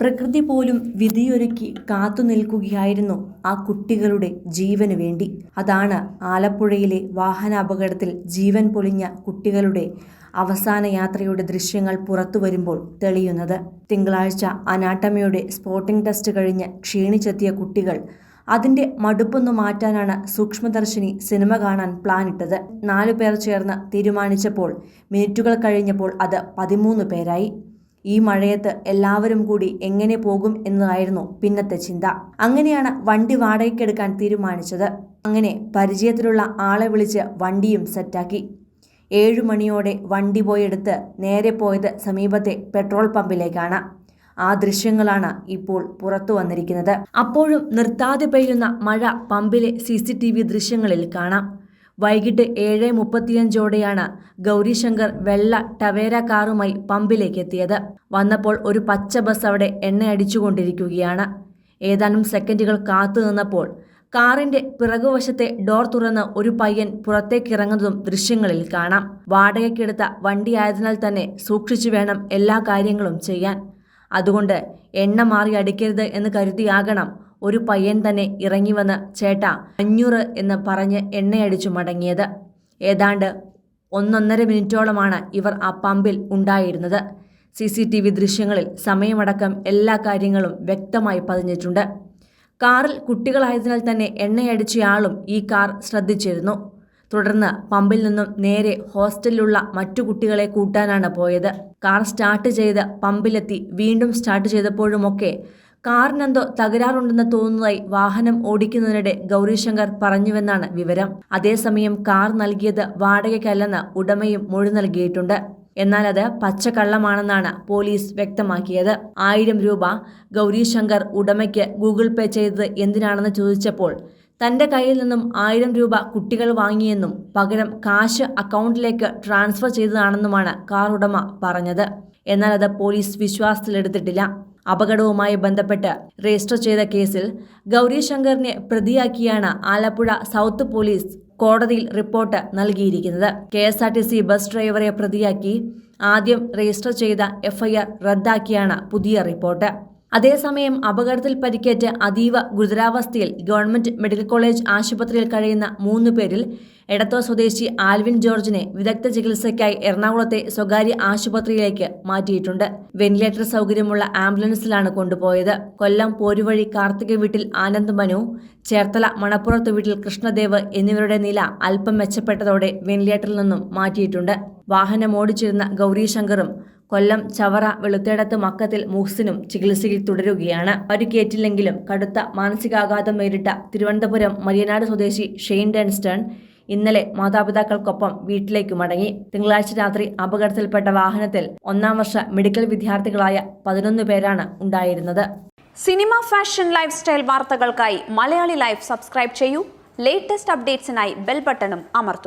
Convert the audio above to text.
പ്രകൃതി പോലും വിധിയൊരുക്കി കാത്തു നിൽക്കുകയായിരുന്നു ആ കുട്ടികളുടെ ജീവന് വേണ്ടി. അതാണ് ആലപ്പുഴയിലെ വാഹനാപകടത്തിൽ ജീവൻ പൊളിഞ്ഞ കുട്ടികളുടെ അവസാന യാത്രയുടെ ദൃശ്യങ്ങൾ പുറത്തു വരുമ്പോൾ തെളിയുന്നത്. തിങ്കളാഴ്ച അനാട്ടമിയുടെ സ്പോട്ടിംഗ് ടെസ്റ്റ് കഴിഞ്ഞ് ക്ഷീണിച്ചെത്തിയ കുട്ടികൾ അതിന്റെ മടുപ്പൊന്നു മാറ്റാനാണ് സൂക്ഷ്മദർശിനി സിനിമ കാണാൻ പ്ലാൻ ഇട്ടത് നാലു പേർ ചേർന്ന് തീരുമാനിച്ചപ്പോൾ മിനിറ്റുകൾ കഴിഞ്ഞപ്പോൾ അത് പതിമൂന്ന് പേരായി. ഈ മഴയത്ത് എല്ലാവരും കൂടി എങ്ങനെ പോകും എന്നതായിരുന്നു പിന്നത്തെ ചിന്ത. അങ്ങനെയാണ് വണ്ടി വാടകയ്ക്കെടുക്കാൻ തീരുമാനിച്ചത്. അങ്ങനെ പരിചയത്തിലുള്ള ആളെ വിളിച്ച് വണ്ടിയും സെറ്റാക്കി. ഏഴു മണിയോടെ വണ്ടി പോയെടുത്ത് നേരെ പോയത് സമീപത്തെ പെട്രോൾ പമ്പിലേക്കാണ്. ആ ദൃശ്യങ്ങളാണ് ഇപ്പോൾ പുറത്തു വന്നിരിക്കുന്നത്. അപ്പോഴും നിർത്താതെ പെയ്യുന്ന മഴ പമ്പിലെ സി ദൃശ്യങ്ങളിൽ കാണാം. വൈകിട്ട് ഏഴ് മുപ്പത്തിയഞ്ചോടെയാണ് ഗൗരിശങ്കർ വെള്ള ടവേര കാറുമായി പമ്പിലേക്ക് എത്തിയത് വന്നപ്പോൾ ഒരു പച്ച ബസ് അവിടെ എണ്ണയടിച്ചുകൊണ്ടിരിക്കുകയാണ്. ഏതാനും സെക്കൻഡുകൾ കാത്തു നിന്നപ്പോൾ കാറിന്റെ പിറകുവശത്തെ ഡോർ തുറന്ന് ഒരു പയ്യൻ പുറത്തേക്കിറങ്ങുന്നതും ദൃശ്യങ്ങളിൽ കാണാം. വാടകയ്ക്കെടുത്ത വണ്ടിയായതിനാൽ തന്നെ സൂക്ഷിച്ചു വേണം എല്ലാ കാര്യങ്ങളും ചെയ്യാൻ. അതുകൊണ്ട് എണ്ണ മാറി അടിക്കരുത് എന്ന് കരുതിയാകണം ഒരു പയ്യൻ തന്നെ ഇറങ്ങി വന്ന് ചേട്ട അഞ്ഞൂറ് എന്ന് പറഞ്ഞ് എണ്ണയടിച്ചു മടങ്ങിയത്. ഏതാണ്ട് ഒന്നൊന്നര മിനിറ്റോളമാണ് ഇവർ ആ പമ്പിൽ ഉണ്ടായിരുന്നത്. സി സി ടി വി ദൃശ്യങ്ങളിൽ സമയമടക്കം എല്ലാ കാര്യങ്ങളും വ്യക്തമായി പതിഞ്ഞിട്ടുണ്ട്. കാറിൽ കുട്ടികളായതിനാൽ തന്നെ എണ്ണയടിച്ചയാളും ഈ കാർ ശ്രദ്ധിച്ചിരുന്നു. തുടർന്ന് പമ്പിൽ നിന്നും നേരെ ഹോസ്റ്റലിലുള്ള മറ്റു കുട്ടികളെ കൂട്ടാനാണ് പോയത്. കാർ സ്റ്റാർട്ട് ചെയ്ത് പമ്പിലെത്തി. വീണ്ടും സ്റ്റാർട്ട് ചെയ്തപ്പോഴുമൊക്കെ കാറിനെന്തോ തകരാറുണ്ടെന്ന് തോന്നുന്നതായി വാഹനം ഓടിക്കുന്നതിനിടെ ഗൗരീശങ്കർ പറഞ്ഞുവെന്നാണ് വിവരം. അതേസമയം കാർ നൽകിയത് വാടകയ്ക്കല്ലെന്ന് ഉടമയും മൊഴി നൽകിയിട്ടുണ്ട്. എന്നാൽ അത് പച്ചക്കള്ളമാണെന്നാണ് പോലീസ് വ്യക്തമാക്കിയത്. ആയിരം രൂപ ഗൗരീശങ്കർ ഉടമയ്ക്ക് ഗൂഗിൾ പേ ചെയ്തത് എന്തിനാണെന്ന് ചോദിച്ചപ്പോൾ തന്റെ കയ്യിൽ നിന്നും ആയിരം രൂപ കുട്ടികൾ വാങ്ങിയെന്നും പകരം കാശ് അക്കൗണ്ടിലേക്ക് ട്രാൻസ്ഫർ ചെയ്തതാണെന്നുമാണ് കാർ ഉടമ പറഞ്ഞത്. എന്നാൽ അത് പോലീസ് വിശ്വാസത്തിലെടുത്തിട്ടില്ല. അപകടവുമായി ബന്ധപ്പെട്ട് രജിസ്റ്റർ ചെയ്ത കേസിൽ ഗൗരിശങ്കറിനെ പ്രതിയാക്കിയാണ് ആലപ്പുഴ സൗത്ത് പോലീസ് കോടതിയിൽ റിപ്പോർട്ട് നൽകിയിരിക്കുന്നത്. K S R T C bus ഡ്രൈവറെ പ്രതിയാക്കി ആദ്യം രജിസ്റ്റർ ചെയ്ത എഫ്ഐആർ റദ്ദാക്കിയാണ് പുതിയ റിപ്പോർട്ട്. അതേസമയം അപകടത്തിൽ പരിക്കേറ്റ് അതീവ ഗുരുതരാവസ്ഥയിൽ ഗവൺമെന്റ് മെഡിക്കൽ കോളേജ് ആശുപത്രിയിൽ കഴിയുന്ന മൂന്ന് പേരിൽ എടത്തോ സ്വദേശി ആൽവിൻ ജോർജിനെ വിദഗ്ധ ചികിത്സയ്ക്കായി എറണാകുളത്തെ സ്വകാര്യ ആശുപത്രിയിലേക്ക് മാറ്റിയിട്ടുണ്ട്. വെന്റിലേറ്റർ സൗകര്യമുള്ള ആംബുലൻസിലാണ് കൊണ്ടുപോയത്. കൊല്ലം പോരുവഴി കാർത്തിക വീട്ടിൽ ആനന്ദ് മനു ചേർത്തല മണപ്പുറത്ത് വീട്ടിൽ കൃഷ്ണദേവ് എന്നിവരുടെ നില അല്പം മെച്ചപ്പെട്ടതോടെ വെന്റിലേറ്ററിൽ നിന്നും മാറ്റിയിട്ടുണ്ട്. വാഹനം ഓടിച്ചിരുന്ന ഗൗരീശങ്കറും കൊല്ലം ചവറ വെളുത്തേടത്ത് മക്കത്തിൽ മുഹ്സിനും ചികിത്സയിൽ തുടരുകയാണ്. പരിക്കേറ്റില്ലെങ്കിലും കടുത്ത മാനസികാഘാതം നേരിട്ട തിരുവനന്തപുരം മരിയനാട് സ്വദേശി ഷെയ്ൻ ഡെൻസ്റ്റൺ ഇന്നലെ മാതാപിതാക്കൾക്കൊപ്പം വീട്ടിലേക്ക് മടങ്ങി. തിങ്കളാഴ്ച രാത്രി അപകടത്തിൽപ്പെട്ട വാഹനത്തിൽ ഒന്നാം വർഷ മെഡിക്കൽ വിദ്യാർത്ഥികളായ പതിനൊന്ന് പേരാണ് ഉണ്ടായിരുന്നത്. സിനിമ ഫാഷൻ ലൈഫ് സ്റ്റൈൽ വാർത്തകൾക്കായി മലയാളി ലൈഫ് സബ്സ്ക്രൈബ് ചെയ്യൂ. ലേറ്റസ്റ്റ് അപ്ഡേറ്റ്സിനായി ബെൽ ബട്ടണും അമർത്തും.